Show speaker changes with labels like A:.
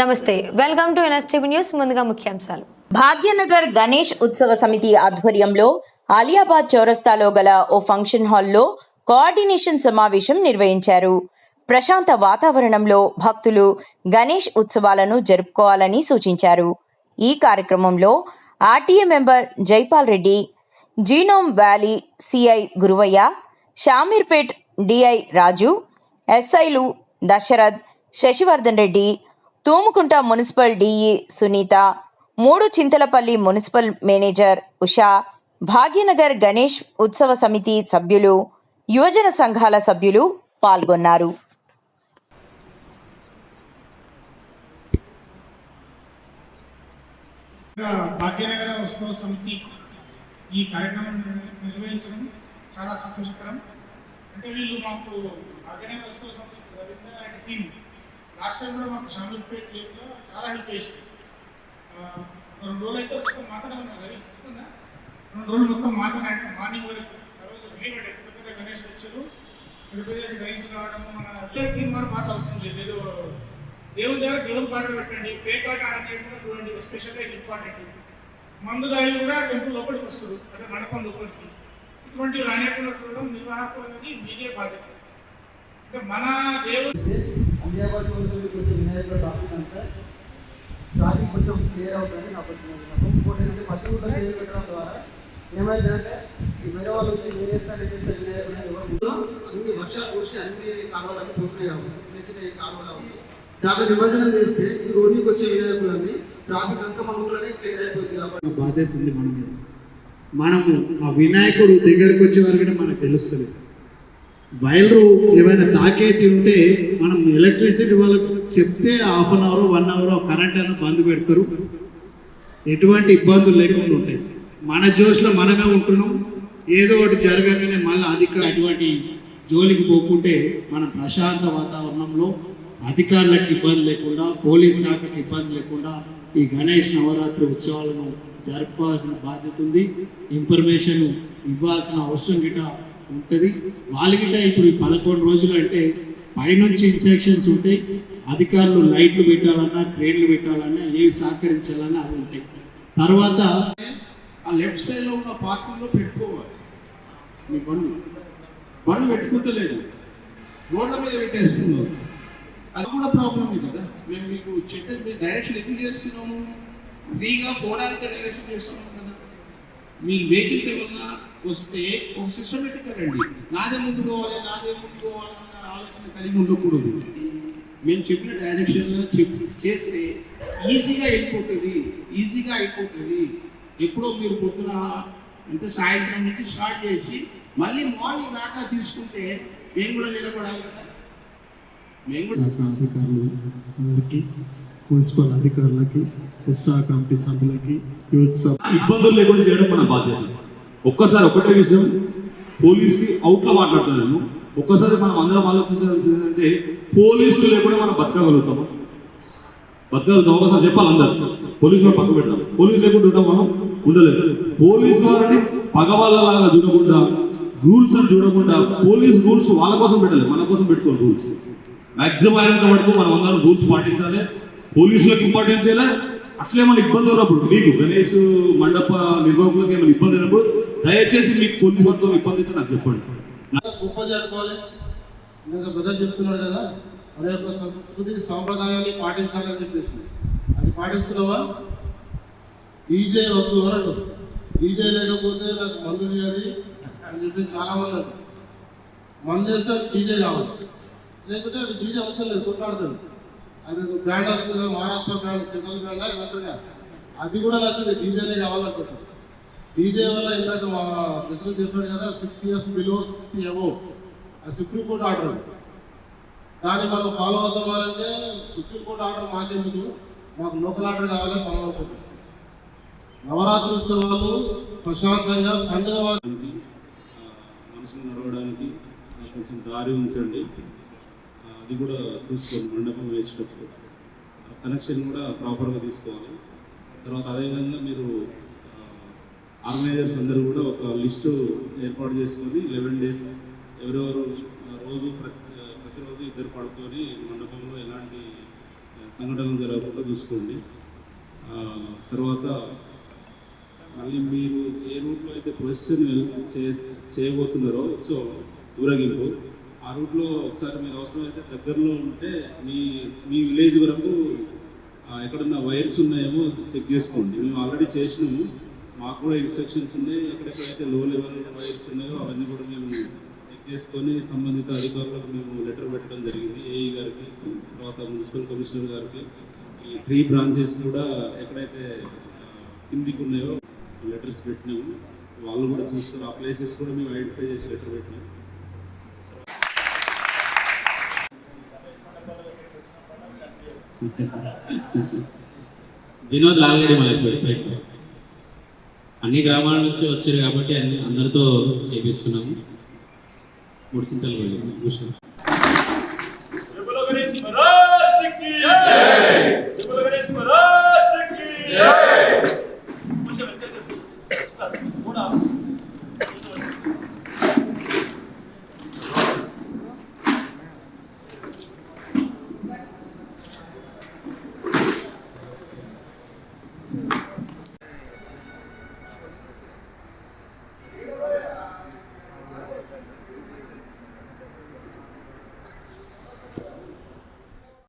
A: నమస్తే welcome to NSTV news ముందుగా ముఖ్యాంశాలు.
B: భాగ్యనగర్ గణేష్ ఉత్సవ సమితి ఆధ్వర్యంలో ఆలియాబాద్ చౌరస్తాలో గల ఓ ఫంక్షన్ హాల్లో కోఆర్డినేషన్ సమావేశం నిర్వహించారు. ప్రశాంత వాతావరణంలో భక్తులు గణేష్ ఉత్సవాలను జరుపుకోవాలని సూచించారు. ఈ కార్యక్రమంలో RTA member Jaipal Reddy genome valley CI Guruvayya Shameerpet DI Raju ఎస్ఐలు దశరథ్ శశివర్ధన్ రెడ్డి తూముకుంట మున్సిపల్ డిఈ సునీత మూడు చింతలపల్లి మున్సిపల్ మేనేజర్ ఉషా భాగ్యనగర్ గణేష్ ఉత్సవ సమితి సభ్యులు యువజన సంఘాల సభ్యులు పాల్గొన్నారు.
C: భాగ్యనగర ఉత్సవ సమితి ఈ కార్యక్రమం నిర్వహించడం చాలా సంతోషకరం. అంటే వీళ్ళు మాకు భాగ్యనగర ఉత్సవ సమితి రవీంద్ర టీం లాస్ట్ టైం కూడా మాకు షామీర్పేట లీగ్లో చాలా హెల్ప్ చేసింది. రెండు రోజులు అయితే మొత్తం మాత్రమే ఉన్నారు రవి రెండు రోజులు మొత్తం మాత్రమే అంటే మార్నింగ్ వరకు తర్వాత రోజు పెద్ద పెద్ద గణేష్ వచ్చారు పెద్ద గణేష్ రావడం మన టీం వారు పాట అవసరం లేదు. ఏదో దేవుని దగ్గర దేవుని పాట పెట్టండి. పేకాట ఆడకుండా చూడండి. ఎస్పెషల్గా ఇది ఇంపార్టెంట్ మందు దాయి కూడా టెంపుల్ లోపలికి వస్తారు. అంటే మండపం లోపలికి. ఇటువంటివి రానియకుండా చూడడం నిర్వాహకులు అనేది మీడియా బాధ్యత. అంటే మన దేవుడు
D: విజయవాడ టూరిజంకి కొంచెం వినాయకుడు ట్రాఫిక్ అంతా ట్రాఫిక్ కొంచెం క్లియర్ అవుతుంది నా కొంచెం ఇంకోటి ఏంటంటే క్లియర్ పెట్టడం ద్వారా ఏమైందంటే ఈ వేరే వాళ్ళు వచ్చి వేరే సైడ్ చేసే వినాయకుడు ఎవరు అన్ని వర్షాలు కురిసి అన్ని కాలువలన్నీ పోతున్నాయి కాబట్టి చిన్న చిన్న కాలువలు నిమజ్జనం చేస్తే ఈ రోడ్డుకి వచ్చే వినాయకులన్నీ ట్రాఫిక్ అంతా మన ఊళ్ళోనే క్లియర్ అయిపోతుంది కాబట్టి
E: బాధ్యత ఉంది మన మీద. మనము ఆ వినాయకుడు దగ్గరికి వచ్చే వరకు మనకు తెలుస్తలేదు. వైర్లు ఏమైనా తాకేది ఉంటే మనం ఎలక్ట్రిసిటీ వాళ్ళకి చెప్తే half an hour one hour current అని బంద్ పెడతారు. ఎటువంటి ఇబ్బందులు లేకుండా ఉంటాయి. మన జోష్లో మనమే ఉంటున్నాం. ఏదో ఒకటి జరగగానే మళ్ళీ అధిక అటువంటి జోలికి పోకుంటే మనం ప్రశాంత వాతావరణంలో అధికారులకు ఇబ్బంది లేకుండా పోలీస్ శాఖకి ఇబ్బంది లేకుండా ఈ గణేష్ నవరాత్రి ఉత్సవాలను జరపాల్సిన బాధ్యత ఉంది. ఇన్ఫర్మేషన్ ఇవ్వాల్సిన అవసరం గిట ఉంటుంది. వాళ్ళ ఇప్పుడు ఈ పదకొండు రోజులు అంటే పైనుంచి ఇన్స్ట్రక్షన్స్ ఉంటాయి అధికారులు లైట్లు పెట్టాలన్నా క్రేన్లు పెట్టాలన్నా ఏవి సహకరించాలన్నా అవి ఉంటాయి. తర్వాత ఆ లెఫ్ట్ సైడ్లో ఉన్న పార్కింగ్లో పెట్టుకోవాలి. మీ బండ్లు. బండ్లు పెట్టుకుంటలేదు. రోడ్ల మీద పెట్టేస్తుంది అది కూడా ప్రాబ్లమే కదా. మేము మీకు చెప్పేది మీరు డైరెక్షన్ ఎందుకు చేస్తున్నాము? ఫ్రీగా పోవడానికి డైరెక్షన్ చేస్తున్నాం కదా. మీ వెహికల్స్ ఏమన్నా వస్తే ఒక సిస్టమేటిక్గా రండి. నాదే ముందు పోవాలి నాదే ముందు పోవాలి ఆలోచన కలిగి ఉండకూడదు. మేము చెప్పిన డైరెక్షన్లో చెప్ చేస్తే ఈజీగా వెళ్ళిపోతుంది ఈజీగా అయిపోతుంది. ఎప్పుడో మీరు పొద్దున అంటే సాయంత్రం నుంచి స్టార్ట్ చేసి మళ్ళీ మార్నింగ్ దాకా తీసుకుంటే మేము కూడా నిలబడాలి కదా. మేము కూడా
F: అందరికీ మున్సిపల్ అధికారులకి ఉత్సాహ కమిటీ సభ్యులకి యూత్ సభ
G: ఇబ్బందులు లేకుండా చేయడం మన బాధ్యత. ఒక్కసారి ఒకటే విషయం పోలీస్కి అవుట్లో మాట్లాడుతున్నాను ఒక్కసారి మనం అందరం ఆలోచించాల్సింది ఏంటంటే పోలీసులు లేకుండా మనం బతకగలుగుతాము బతకగలుగుతాం. ఒకసారి చెప్పాలి అందరు. పోలీసులు పక్క పెడతాం పోలీసు లేకుండా ఉంటాం మనం? ఉండలేదు పోలీసు వారిని పగవాళ్ళలాగా చూడకుండా రూల్స్ అని చూడకుండా పోలీస్ రూల్స్ వాళ్ళ కోసం పెట్టలేదు మన కోసం పెట్టుకోవాలి రూల్స్. మాక్సిమం అయినంత వరకు మనం అందరం రూల్స్ పాటించాలి. పోలీసులకు ఇంపార్టెన్స్ ఇవ్వాలి అట్లే మన ఇబ్బంది ఉన్నప్పుడు మీకు గణేష్ మండప నిర్వాహకులకు ఏమైనా ఇబ్బంది అయినప్పుడు దయచేసి మీకు పోలీసు మొత్తం ఇబ్బంది అయితే నాకు చెప్పండి.
H: గొప్ప జరుపుకోవాలి. ఇందాక బ్రదర్ చెప్తున్నాడు కదా మన యొక్క సంస్కృతి సాంప్రదాయాన్ని పాటించాలని చెప్పేసి. అది పాటిస్తున్నావా? డీజే వద్దు అనడు డీజే లేకపోతే నాకు మందు తీయది అని చెప్పి చాలా మంది అంటారు. మందు వేస్తే డీజే కావాలి. లేకుంటే డీజే అవసరం లేదు కొట్లాడతాడు. అది బ్రాండ్ వస్తుంది కదా మహారాష్ట్ర బ్రాండ్ చికెన్ బ్రాండ్ ఏమంటారుగా అది కూడా నచ్చింది డీజేనే కావాలంటున్నారు డీజే వల్ల ఇందాక మా ప్రెసిడెంట్ చెప్పాడు కదా six years below sixty above అది సుప్రీంకోర్టు ఆర్డర్ దాన్ని మనం ఫాలో అవుతామంటే సుప్రీంకోర్టు ఆర్డర్ మాకెందుకు? మాకు లోకల్ ఆర్డర్ కావాలని మనం అనుకుంటున్నాం. నవరాత్రి ఉత్సవాలు ప్రశాంతంగా పండుగ
G: మనసును నడవడానికి కొంచెం దారి ఉంచండి. అది కూడా చూసుకోండి మండపం వేసేటప్పుడు కనెక్షన్ కూడా ప్రాపర్గా తీసుకోవాలి. తర్వాత అదేవిధంగా మీరు ఆర్గనైజర్స్ అందరూ కూడా ఒక లిస్టు ఏర్పాటు చేసుకొని లెవెన్ డేస్ ఎవరెవరు రోజు ప్రతి ప్రతిరోజు ఇద్దరు పడుకొని మండపంలో ఎలాంటి
I: సంఘటనలు జరగకుండా చూసుకోండి. తర్వాత మళ్ళీ మీరు ఏ రూట్లో అయితే ప్రొసెషన్ చే చేయబోతున్నారో సో ఊరేగింపు. ఆ రూట్లో ఒకసారి మీరు అవసరమైతే దగ్గరలో ఉంటే మీ మీ విలేజ్ వరకు ఎక్కడున్న ఎక్కడన్నా వైర్స్ ఉన్నాయేమో చెక్ చేసుకోండి. మేము ఆల్రెడీ చేసినాము. మాకు కూడా ఇన్స్ట్రక్షన్స్ ఉన్నాయి. ఎక్కడెక్కడైతే లో లెవెల్ వైర్స్ ఉన్నాయో అవన్నీ కూడా మేము చెక్ చేసుకొని సంబంధిత అధికారులకు మేము లెటర్ పెట్టడం జరిగింది. ఏఈ గారికి తర్వాత మున్సిపల్ కమిషనర్ గారికి ఈ త్రీ బ్రాంచెస్ కూడా ఎక్కడైతే కిందికి ఉన్నాయో లెటర్స్ పెట్టినాము. వాళ్ళు కూడా చూస్తారు. ఆ ప్లేసెస్ కూడా మేము ఐడెంటిఫై చేసి లెటర్ పెట్టినాము.
J: వినోద్ ఆల్రెడీ మనకి పెట్టాడు అన్ని గ్రామాల నుంచి వచ్చారు కాబట్టి అన్ని అందరితో చేపిస్తున్నాము. మూడు చింతలు వెళ్ళి